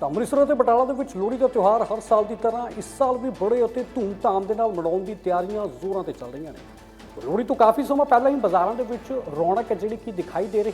ਤਾਂ ਅੰਮ੍ਰਿਤਸਰ ਅਤੇ ਬਟਾਲਾ ਦੇ ਵਿੱਚ ਲੋਹੜੀ ਦਾ ਤਿਉਹਾਰ ਹਰ ਸਾਲ ਦੀ ਤਰ੍ਹਾਂ ਇਸ ਸਾਲ ਵੀ ਬੜੇ ਅਤੇ ਧੂਮ-ਧਾਮ ਦੇ ਨਾਲ ਮਨਾਉਣ ਦੀ ਤਿਆਰੀਆਂ ਜ਼ੋਰਾਂ ਤੇ ਚੱਲ ਰਹੀਆਂ ਨੇ। ਲੋਹੜੀ ਤੋਂ ਕਾਫੀ ਸਮਾਂ ਪਹਿਲਾਂ ਹੀ ਬਾਜ਼ਾਰਾਂ ਦੇ ਵਿੱਚ ਰੌਣਕ ਹੈ ਜਿਹੜੀ ਕਿ ਦਿਖਾਈ ਦੇ ਰਹੀ।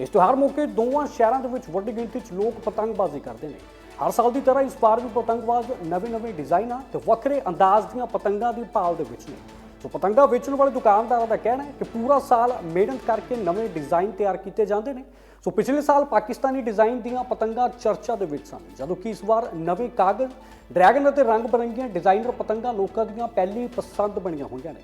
ਇਸ ਤਿਉਹਾਰ ਮੌਕੇ ਦੋਵਾਂ ਸ਼ਹਿਰਾਂ ਦੇ ਵਿੱਚ ਵੱਡੀ ਗਿਣਤੀ 'ਚ ਲੋਕ ਪਤੰਗਬਾਜ਼ੀ ਕਰਦੇ ਨੇ। ਹਰ ਸਾਲ ਦੀ ਤਰ੍ਹਾਂ ਇਸ ਵਾਰ ਵੀ ਪਤੰਗਬਾਜ਼ ਨਵੇਂ-ਨਵੇਂ ਡਿਜ਼ਾਈਨਾਂ ਤੇ ਵੱਖਰੇ ਅੰਦਾਜ਼ ਦੀਆਂ ਪਤੰਗਾਂ ਦੀ ਭਾਲ ਦੇ ਵਿੱਚ ਨੇ। ਸੋ ਪਤੰਗਾ ਵੇਚਣ ਵਾਲੇ ਦੁਕਾਨਦਾਰਾਂ ਦਾ ਕਹਿਣਾ ਹੈ ਕਿ ਪੂਰਾ ਸਾਲ ਮਿਹਨਤ ਕਰਕੇ ਨਵੇਂ ਡਿਜ਼ਾਈਨ ਤਿਆਰ ਕੀਤੇ ਜਾਂਦੇ ਨੇ। ਸੋ ਪਿਛਲੇ ਸਾਲ ਪਾਕਿਸਤਾਨੀ ਡਿਜ਼ਾਈਨ ਦੀਆਂ ਪਤੰਗਾਂ ਚਰਚਾ ਦੇ ਵਿੱਚ ਸਨ। ਜਦੋਂ ਕਿ ਇਸ ਵਾਰ ਨਵੇਂ ਕਾਗਜ਼, ਡਰੈਗਨ ਅਤੇ ਰੰਗ ਬਰੰਗੀਆਂ ਡਿਜ਼ਾਈਨਰ ਪਤੰਗਾਂ ਲੋਕਾਂ ਦੀਆਂ ਪਹਿਲੀ ਪਸੰਦ ਬਣੀਆਂ ਹੋਈਆਂ ਨੇ।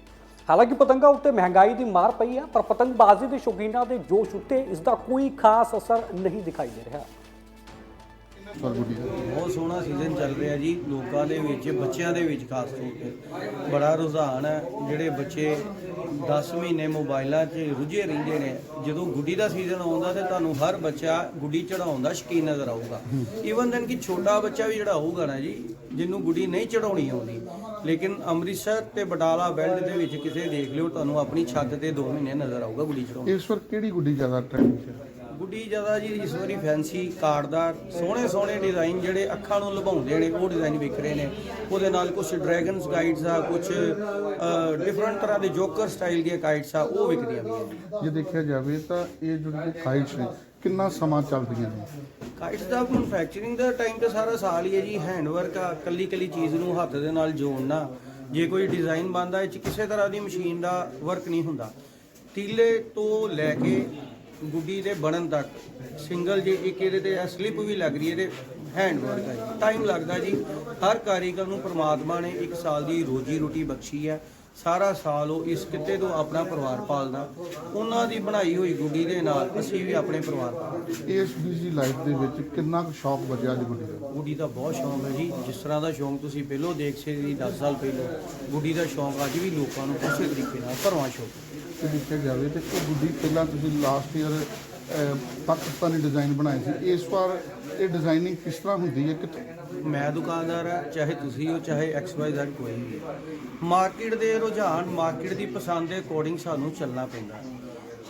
ਹਾਲਾਂਕਿ ਪਤੰਗਾਂ ਉੱਤੇ ਮਹਿੰਗਾਈ ਦੀ ਮਾਰ ਪਈ ਹੈ, ਪਰ ਪਤੰਗਬਾਜ਼ੀ ਦੇ ਸ਼ੌਕੀਨਾਂ ਦੇ ਜੋਸ਼ ਉੱਤੇ ਇਸ ਦਾ ਕੋਈ ਖਾਸ ਅਸਰ ਨਹੀਂ ਦਿਖਾਈ ਦੇ ਰਿਹਾ। ਬਹੁਤ ਸੋਹਣਾ ਸੀਜ਼ਨ ਚੱਲ ਰਿਹਾ ਜੀ ਲੋਕਾਂ ਦੇ ਵਿੱਚ ਬੱਚਿਆਂ ਦੇ ਵਿੱਚ ਖਾਸ ਤੌਰ ਤੇ। ਬੜਾ ਰੁਝਾਨ ਹੈ ਜਿਹੜੇ ਬੱਚੇ 10 ਮਹੀਨੇ ਮੋਬਾਈਲਾਂ 'ਚ ਰੁੱਝੇ ਰਹਿੰਦੇ ਨੇ। ਜਦੋਂ ਗੁੱਡੀ ਦਾ ਸੀਜ਼ਨ ਆਉਂਦਾ ਤੇ ਤੁਹਾਨੂੰ ਹਰ ਬੱਚਾ ਗੁੱਡੀ ਚੜਾਉਣ ਦਾ ਸ਼ੌਕੀਨ ਨਜ਼ਰ ਆਊਗਾ। ਈਵਨ ਦੈਨ ਕਿ ਛੋਟਾ ਬੱਚਾ ਵੀ ਜਿਹੜਾ ਹੋਊਗਾ ਨਾ ਜੀ ਜਿਹਨੂੰ ਗੁੱਡੀ ਨਹੀਂ ਚੜਾਉਣੀ ਆਉਂਦੀ। ਲੇਕਿਨ ਅੰਮ੍ਰਿਤਸਰ ਤੇ ਬਟਾਲਾ ਬੈਲਟ ਦੇ ਵਿੱਚ ਕਿਸੇ ਦੇਖ ਲਿਓ ਤੁਹਾਨੂੰ ਆਪਣੀ ਛੱਤ ਤੇ 2 ਮਹੀਨੇ ਨਜ਼ਰ ਆਊਗਾ ਗੁੱਡੀ ਚੜਾਉਣ ਇਸ ਵਾਰ ਕਿਹੜੀ ਗੁੱਡੀ ਜ਼ਿਆਦਾ ਟ੍ਰੈਂਡ 'ਚ? ਹੈ ਗੁੱਡੀ ਜ਼ਿਆਦਾ ਜੀ ਇਸ ਵਾਰੀ ਫੈਂਸੀ ਕਾਰਡਦਾਰ ਸੋਹਣੇ ਸੋਹਣੇ ਡਿਜ਼ਾਈਨ ਜਿਹੜੇ ਅੱਖਾਂ ਨੂੰ ਲੁਭਾਉਂਦੇ ਨੇ ਉਹ ਡਿਜ਼ਾਈਨ ਵਿਕ ਰਹੇ ਨੇ। ਉਹਦੇ ਨਾਲ ਕੁਝ ਡਰੈਗਨਸ ਗਾਈਡਸ ਆ ਕੁਝ ਡਿਫਰੈਂਟ ਤਰ੍ਹਾਂ ਦੇ ਜੋਕਰ ਸਟਾਈਲ ਦੀਆਂ ਕਾਈਟਸ ਆ ਉਹ ਵਿਕਦੀਆਂ ਨੇ। ਜੇ ਦੇਖਿਆ ਜਾਵੇ ਤਾਂ ਇਹ ਜਿਹੜੀ ਕਾਈਟਸ ਨੇ ਕਿੰਨਾ ਸਮਾਂ ਚੱਲਦੀਆਂ ਨੇ? ਕਾਈਟਸ ਦਾ ਮੈਨੂਫੈਕਚਰਿੰਗ ਦਾ ਟਾਈਮ ਤਾਂ ਸਾਰਾ ਸਾਲ ਹੀ ਹੈ ਜੀ ਹੈਂਡ ਵਰਕ ਆ ਕੱਲੀ ਕੱਲੀ ਚੀਜ਼ ਨੂੰ ਹੱਥ ਦੇ ਨਾਲ ਜੋੜਨਾ। ਜੇ ਕੋਈ ਡਿਜ਼ਾਈਨ ਬਣਦਾ ਇਹ ਚ ਕਿਸੇ ਤਰ੍ਹਾਂ ਦੀ ਮਸ਼ੀਨ ਦਾ ਵਰਕ ਨਹੀਂ ਹੁੰਦਾ। ਤੀਲੇ ਤੋਂ ਲੈ ਕੇ ਗੁੱਡੀ ਦੇ ਬਣਨ ਤੱਕ। ਸਿੰਗਲ ਜੇ ਇੱਕ ਇਹਦੇ ਤੇ ਸਲਿੱਪ ਵੀ ਲੱਗ ਰਹੀ ਹੈ ਤੇ ਹੈਂਡ ਵਰਕ ਹੈ ਟਾਈਮ ਲੱਗਦਾ ਜੀ। ਹਰ ਕਾਰੀਗਰ ਨੂੰ ਪ੍ਰਮਾਤਮਾ ਨੇ ਇੱਕ ਸਾਲ ਦੀ ਰੋਜੀ ਰੋਟੀ ਬਖਸ਼ੀ ਹੈ। ਸਾਰਾ ਸਾਲ ਉਹ ਇਸ ਕਿੱਤੇ ਤੋਂ ਆਪਣਾ ਪਰਿਵਾਰ ਪਾਲਦਾ। ਉਹਨਾਂ ਦੀ ਬਣਾਈ ਹੋਈ ਗੁੱਡੀ ਦੇ ਨਾਲ ਅਸੀਂ ਵੀ ਆਪਣੇ ਪਰਿਵਾਰ ਪਾਲਦੇ। ਇਸ ਬਿਜ਼ੀ ਲਾਈਫ ਦੇ ਵਿੱਚ ਕਿੰਨਾ ਕੁ ਸ਼ੌਕ ਵੱਜਿਆ ਅੱਜ ਗੁੱਡੀ ਦਾ? ਗੁੱਡੀ ਦਾ ਬਹੁਤ ਸ਼ੌਂਕ ਹੈ ਜੀ। ਜਿਸ ਤਰ੍ਹਾਂ ਦਾ ਸ਼ੌਂਕ ਤੁਸੀਂ ਪਹਿਲਾਂ ਦੇਖ ਸਕਦੇ ਸੀ 10 ਸਾਲ ਪਹਿਲਾਂ ਗੁੱਡੀ ਦਾ ਸ਼ੌਂਕ ਅੱਜ ਵੀ ਲੋਕਾਂ ਨੂੰ ਉਸੇ ਤਰੀਕੇ ਨਾਲ ਭਰਵਾਂ ਸ਼ੌਂਕ। ਤੇ ਦੇਖਿਆ ਜਾਵੇ ਤੇ ਉਹ ਗੁੱਡੀ ਪਹਿਲਾਂ ਤੁਸੀਂ ਲਾਸਟ ਈਅਰ ਪਾਕਿਸਤਾਨੀ ਡਿਜ਼ਾਈਨ ਬਣਾਏ ਸੀ। ਇਸ ਵਾਰ ਇਹ ਡਿਜ਼ਾਈਨਿੰਗ ਕਿਸ ਤਰ੍ਹਾਂ ਹੁੰਦੀ ਹੈ? ਕਿ ਮੈਂ ਦੁਕਾਨਦਾਰ ਆ ਚਾਹੇ ਤੁਸੀਂ ਹੋ, ਚਾਹੇ ਐਕਸ ਵਾਈ ਜ਼ੈਡ ਕੋਈ ਵੀ ਮਾਰਕੀਟ ਦੇ ਰੁਝਾਨ ਮਾਰਕੀਟ ਦੀ ਪਸੰਦ ਦੇ ਅਕੋਰਡਿੰਗ ਸਾਨੂੰ ਚੱਲਣਾ ਪੈਂਦਾ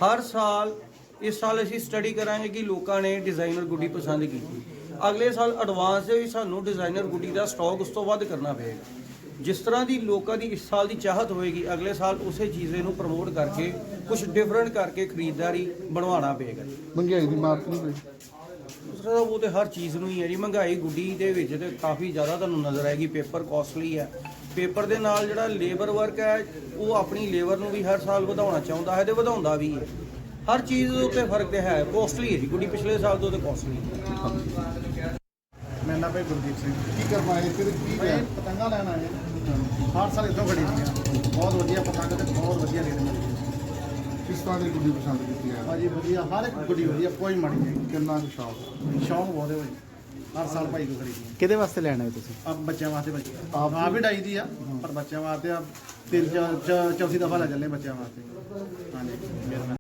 ਹਰ ਸਾਲ, ਇਸ ਸਾਲ ਅਸੀਂ ਸਟੱਡੀ ਕਰਾਂਗੇ ਕਿ ਲੋਕਾਂ ਨੇ ਡਿਜ਼ਾਈਨਰ ਗੁੱਡੀ ਪਸੰਦ ਕੀਤੀ। ਅਗਲੇ ਸਾਲ ਐਡਵਾਂਸ ਦੇ ਵੀ ਸਾਨੂੰ ਡਿਜ਼ਾਈਨਰ ਗੁੱਡੀ ਦਾ ਸਟਾਕ ਉਸ ਤੋਂ ਵੱਧ ਕਰਨਾ ਪਏਗਾ। ਜਿਸ ਤਰ੍ਹਾਂ ਦੀ ਲੋਕਾਂ ਦੀ ਇਸ ਸਾਲ ਦੀ ਚਾਹਤ ਹੋਏਗੀ ਅਗਲੇ ਸਾਲ ਉਸੇ ਚੀਜ਼ੇ ਨੂੰ ਪ੍ਰਮੋਟ ਕਰਕੇ ਕੁਝ ਡਿਫਰੈਂਟ ਕਰਕੇ ਖਰੀਦਦਾਰੀ ਬਣਵਾਉਣਾ ਪਏਗਾ। ਮਹਿੰਗਾਈ ਦੀ ਮਾਰ ਤਾਂ ਨਹੀਂ ਪਈ ਤਰ੍ਹਾਂ ਉਹ ਤੇ ਹਰ ਚੀਜ਼ ਨੂੰ ਹੀ ਹੈ ਜੀ। ਮਹਿੰਗਾਈ ਗੁੱਡੀ ਦੇ ਵਿੱਚ ਤੇ ਕਾਫੀ ਜ਼ਿਆਦਾ ਤੁਹਾਨੂੰ ਨਜ਼ਰ ਆਏਗੀ। ਪੇਪਰ ਕਾਸਟਲੀ ਹੈ। ਪੇਪਰ ਦੇ ਨਾਲ ਜਿਹੜਾ ਲੇਬਰ ਵਰਕ ਹੈ ਉਹ ਆਪਣੀ ਲੇਬਰ ਨੂੰ ਵੀ ਹਰ ਸਾਲ ਵਧਾਉਣਾ ਚਾਹੁੰਦਾ ਹੈ ਤੇ ਵਧਾਉਂਦਾ ਵੀ ਹੈ। ਹਰ ਚੀਜ਼ ਦੇ ਉੱਤੇ ਫ਼ਰਕ ਤੇ ਹੈ। ਕਾਸਟਲੀ ਹੈ ਜੀ। ਗੁੱਡੀ ਪਿਛਲੇ ਸਾਲ ਤੋਂ ਤੇ ਕਾਸਟਲੀ ਹੈ। ਮੇਰਾ ਨਾਮ ਹੈ ਗੁਰਦੀਪ ਸਿੰਘ। ਕੀ ਕਰਨਾ ਹੈ ਫਿਰ ਕੀ ਪਤੰਗਾਂ ਲੈਣ ਆਏ ਹਾਂ। ਹਰ ਸਾਲ ਇੱਥੋਂ ਖਰੀਦਦੇ ਬਹੁਤ ਵਧੀਆ ਪਤੰਗ ਤੇ ਬਹੁਤ ਵਧੀਆ ਰੇਟ ਮਿਲਦੇ ਕਿਸ ਤਰ੍ਹਾਂ ਦੀ ਗੁੱਡੀ ਪਸੰਦ ਕੀਤੀ ਹੈ? ਭਾਜੀ ਵਧੀਆ ਹਰ ਇੱਕ ਗੁੱਡੀ ਵਧੀਆ ਕੋਈ ਮਾੜੀ ਨਹੀਂ ਕਿੰਨਾ ਕੁ ਸ਼ੌਕ? ਸ਼ੌਂਕ ਬਹੁਤ ਹੈ ਭਾਈ ਹਰ ਸਾਲ ਭਾਈ ਕੋ ਖਰੀਦਦੇ ਕਿਹਦੇ ਵਾਸਤੇ ਲੈਣਾ ਹੈ ਤੁਸੀਂ? ਆ ਬੱਚਿਆਂ ਵਾਸਤੇ ਭਾਈ ਆਪ ਵੀ ਡਾਈ ਦੀ ਆ ਪਰ ਬੱਚਿਆਂ ਵਾਸਤੇ ਆ। ਤਿੰਨ ਚੌਥੀ ਦਫਾ ਲੈ ਚੱਲੇ ਬੱਚਿਆਂ ਵਾਸਤੇ। ਹਾਂਜੀ। ਮੇਰਾ